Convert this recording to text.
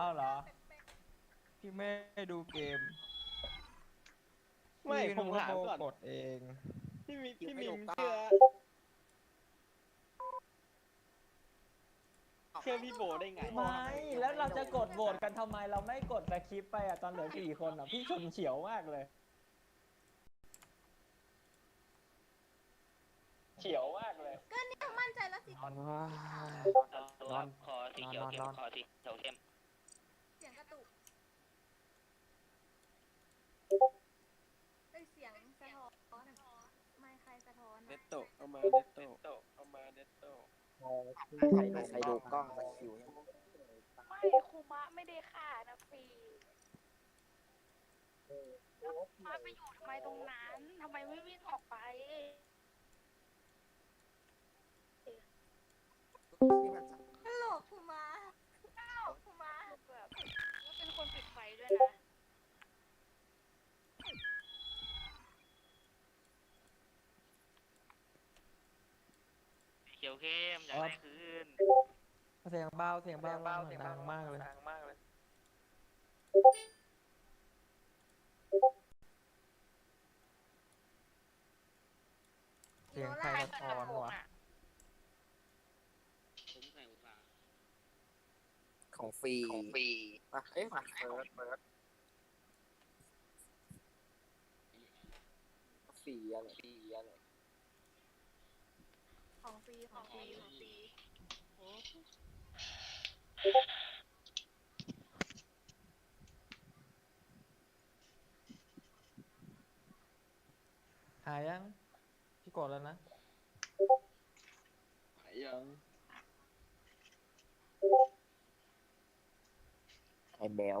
อ้าวเหรอ พี่ไม่ได้ดูเกมไม่พี่ผมนึกว่ถามโบก่อน กดเอง พี่มิพี่ไม่มิถูมกต้องเชื่อเชื่อพี่โบได้ไง ไม่ แล้วเราจะกดโหวตกันทำไมเราไม่กดสคริปต์ไปอะตอนเหลือสี่คนอะ พี่ชนเฉียวมากเลย เฉียวมากเลยก็เนี่ยมั่นใจแล้วสินอนว่าตัวคอสีเขียวเข้มคอสีเขียวเข้ม เสียงกระตุกเอ้ยเสียงสะท้อนไม่ใครสะท้อน เดนะตโตะเอามาเดตโตะเอามาเดตโตะใครใครดูกล้องมันคิวยังไม่ครูมะไม่ได้ฆ่านะฟีแล้วครูมะไปอยู่ทำไมตรงนั้นทำไมไม่วิ่งออก เขียวเข้มอยากได้คืนเสียงเบาเสียงเบาเสียงดังมากเลย เสียงใครสะท้อนวะผมใส่หูฟังของฟรีของฟรีป่ะเอ๊ะมาเฟิร์สเฟิร์สฟรีอะไรฟรีอะไร ของฟรีของฟรีของฟรีหายยังพี่กดแล้วนะยังไอ้แบล